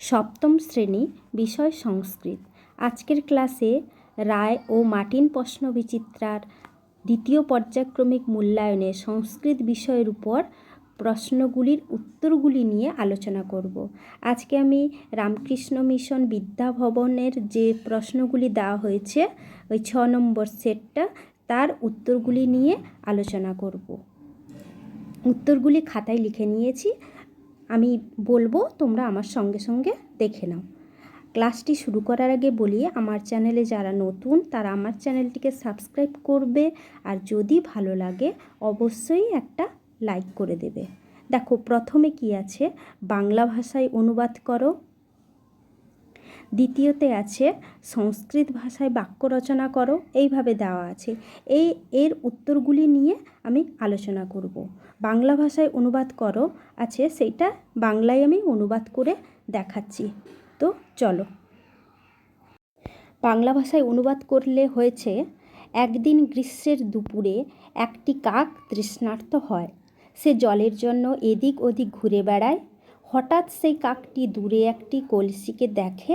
সপ্তম শ্রেণি, বিষয় সংস্কৃত। আজকের ক্লাসে রায় ও মার্টিন প্রশ্ন বিচিত্রার দ্বিতীয় পর্যায়ক্রমিক মূল্যায়নে সংস্কৃত বিষয়ের উপর প্রশ্নগুলির উত্তরগুলি নিয়ে আলোচনা করব। আজকে আমি রামকৃষ্ণ মিশন বিদ্যাভবনের যে প্রশ্নগুলি দেওয়া হয়েছে, ওই ছ নম্বর সেটটা, তার উত্তরগুলি নিয়ে আলোচনা করব। উত্তরগুলি খাতায় লিখে নিয়েছি। আমি বলব তোমরা আমার সঙ্গে সঙ্গে দেখে নাও। ক্লাসটি শুরু করার আগে বলি আমার চ্যানেলে যারা নতুন, তারা আমার চ্যানেলটিকে সাবস্ক্রাইব করবে আর যদি ভালো লাগে অবশ্যই একটা লাইক করে দেবে। দেখো, প্রথমে কি আছে? বাংলা ভাষায় অনুবাদ করো। দ্বিতীয়তে আছে, সংস্কৃত ভাষায় বাক্য রচনা করো, এইভাবে দেওয়া আছে। এই, এর উত্তরগুলি নিয়ে আমি আলোচনা করব। বাংলা ভাষায় অনুবাদ করো, আছে সেইটা বাংলায় আমি অনুবাদ করে দেখাচ্ছি। তো চলো। বাংলা ভাষায় অনুবাদ করলে হয়েছে, একদিন গ্রীষ্মের দুপুরে একটি কাক তৃষ্ণার্ত হয়। সে জলের জন্য এদিক ওদিক ঘুরে বেড়ায় হঠাৎ সেই কাকটি দূরে একটি কলসিকে দেখে,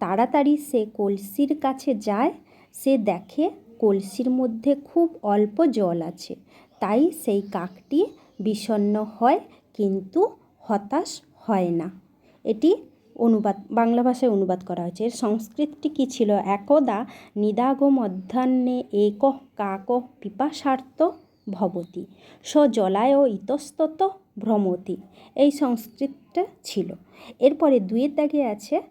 তাড়াতাড়ি সে কলসির কাছে যায়, সে দেখে কলসির মধ্যে খুব অল্প জল আছে। তাই সেই কাকটি বিষণ্ণ হয়, কিন্তু হতাশ হয় না। এটি অনুবাদ, বাংলা ভাষায় অনুবাদ করা হয়েছে। এর সংস্কৃতটি কী ছিল? একদা নিদাগ মধ্যাহ্নে এক কাক পিপাসার্থ ভবতি। স জলায় ইতস্তত ভ্রমতি। এই সংস্কৃতটা ছিল। এরপরে দুয়ের দাগে আছে,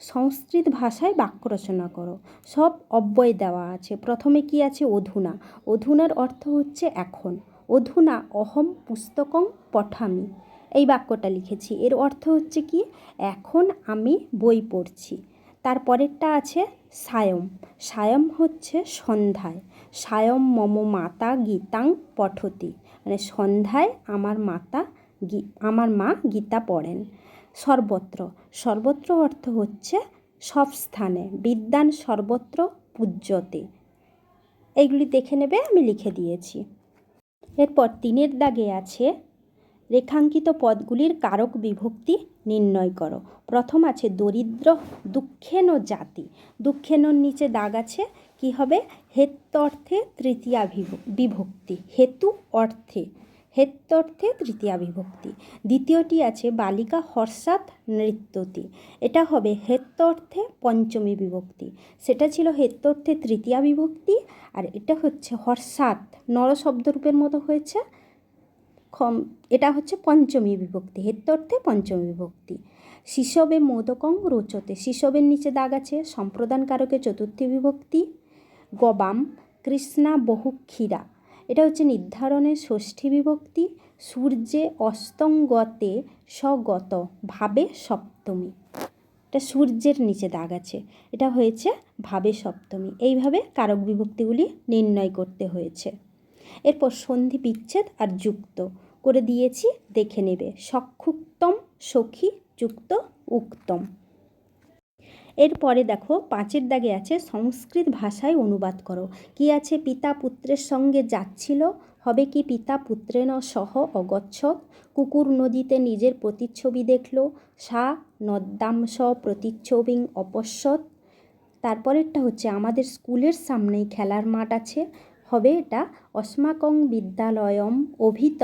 সংস্কৃত ভাষায় বাক্য রচনা করো। সব অব্যয় দেওয়া আছে। প্রথমে কি আছে? অধুনা। অধুনার অর্থ হচ্ছে এখন। অধুনা অহম পুস্তকং পঠামি। এই বাক্যটা লিখেছি। এর অর্থ হচ্ছে কি? এখন আমি বই পড়ছি। তারপরেরটা আছে সায়ম। সায়ম হচ্ছে সন্ধ্যায়। সায়ম মম মাতা গীতাং পঠতি। মানে সন্ধ্যায় আমার মাতা আমার মা গীতা পড়েন। সর্বত্র। সর্বত্র অর্থ হচ্ছে সব স্থানে। বিদ্যান সর্বত্র পূজ্যতে। এইগুলি দেখে নেবে, আমি লিখে দিয়েছি। এরপর তিনের দাগে আছে, রেখাঙ্কিত পদগুলির কারক বিভক্তি নির্ণয় করো। প্রথম আছে দরিদ্র, দুঃখেন জাতি। দুঃখেনর নিচে দাগ আছে কি হবে? হেত্তর্থে তৃতীয়া বিভক্তি। হেতু অর্থে। হেত্তর্থে তৃতীয়া বিভক্তি দ্বিতীয়টি আছে বালিকা হর্ষাৎ নৃত্যতি। এটা হবে হেত্তর্থে পঞ্চমী বিভক্তি। সেটা ছিল হেত্তর্থে তৃতীয়া বিভক্তি আর এটা হচ্ছে হর্ষাৎ। নর শব্দরূপের মতো হয়েছে। এটা হচ্ছে পঞ্চমী বিভক্তি। হেত্তর্থে পঞ্চমী বিভক্তি। শিশবে মোদকং রোচতে। শিশবের নিচে দাগ আছে। সম্প্রদানকারকে চতুর্থী বিভক্তি। গবাম, কৃষ্ণা বহু ক্ষীরা। এটা হচ্ছে নির্ধারণের ষষ্ঠী বিভক্তি, সূর্যে অস্তঙ্গতে স্বগত, ভাবে সপ্তমী। এটা সূর্যের নিচে দাগ আছে, এটা হয়েছে ভাবে সপ্তমী। এইভাবে কারক বিভক্তিগুলি নির্ণয় করতে হয়েছে। এরপর সন্ধি বিচ্ছেদ আর যুক্ত, করে দিয়েছি, দেখে নেবে, সক্ষুক্তম, সখী, যুক্ত, উক্তম। এরপরে দেখো, পাঁচের দাগে আছে সংস্কৃত ভাষায় অনুবাদ করো। কি আছে? পিতা পুত্রের সঙ্গে যাচ্ছিল। হবে কি পিতা পুত্রেন সহ অগচ্ছত কুকুর নদীতে নিজের প্রতিচ্ছবি দেখল। সা নদ্দাংশ প্রতিচ্ছবিং অপশ্যত তারপরেরটা হচ্ছে, আমাদের স্কুলের সামনেই খেলার মাঠ আছে। হবে এটা অস্মাকং বিদ্যালয়ম অভিত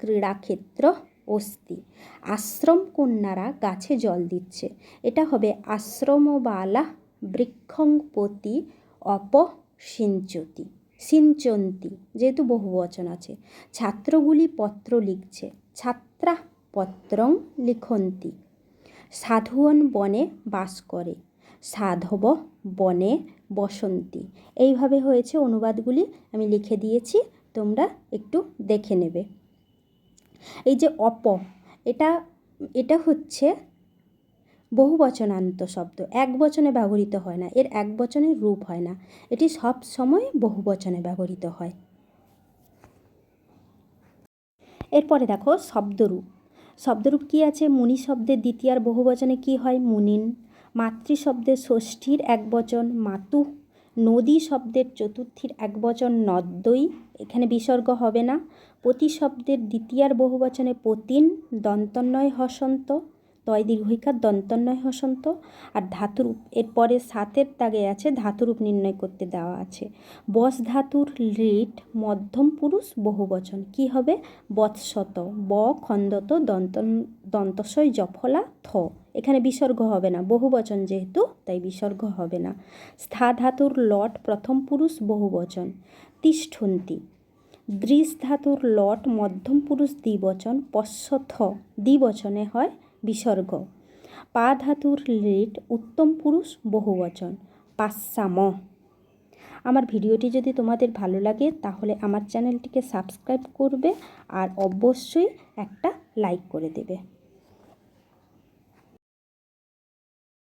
ক্রীড়াক্ষেত্র। অস্তি আশ্রম কন্যারা গাছে জল দিচ্ছে। এটা হবে আশ্রমবালা বৃক্ষং প্রতি অপসিঞ্চতি। সিঞ্চন্তি, যেহেতু বহু বচন আছে। ছাত্রগুলি পত্র লিখছে। ছাত্রা পত্রং লিখন্তি। সাধুয়ন বনে বাস করে। সাধব বনে বসন্তী। এইভাবে হয়েছে অনুবাদগুলি। আমি লিখে দিয়েছি। তোমরা একটু দেখে নেবে। এই যে অপ, এটা এটা হচ্ছে বহু বচনান্ত শব্দ। এক বচনে ব্যবহৃত হয় না, এর এক বচনের রূপ হয় না। এটি সব সময় বহু বচনে ব্যবহৃত হয়। এরপরে দেখো শব্দরূপ। শব্দরূপ কি আছে? মুনি শব্দের দ্বিতীয়ার বহু বচনে কি হয়? মুনিন। মাতৃ শব্দের ষষ্ঠীর এক বচন, মাতু নদী শব্দের চতুর্থীর এক বচন নদ্দই এখানে বিসর্গ হবে না। পতি শব্দের দ্বিতীয়ার বহুবচনে পতিন দন্তন্যয় হসন্ত তয় দীর্ঘইকার দন্তন্বয় হসন্ত। আর ধাতুর এরপরে সাতের দাগে আছে ধাতুরূপ নির্ণয় করতে দেওয়া আছে। বস ধাতুর লিট মধ্যম পুরুষ বহুবচন। কি হবে? বৎসত, ব খন্দত দন্ত দন্তস্বয় জফলা, থ। এখানে বিসর্গ হবে না, বহুবচন যেহেতু, তাই বিসর্গ হবে না। স্থা ধাতুর লট প্রথম পুরুষ বহুবচন। তিষ্ঠন্তি, দৃশ ধাতুর লট মধ্যম পুরুষ দ্বিবচন। পশ্চথ দ্বিবচনে হয় বিসর্গ। পা ধাতুর লিট উত্তম পুরুষ বহুবচন। পাশ্চাম আমার ভিডিওটি যদি তোমাদের ভালো লাগে, তাহলে আমার চ্যানেলটিকে সাবস্ক্রাইব করবে আর অবশ্যই একটা লাইক করে দেবে।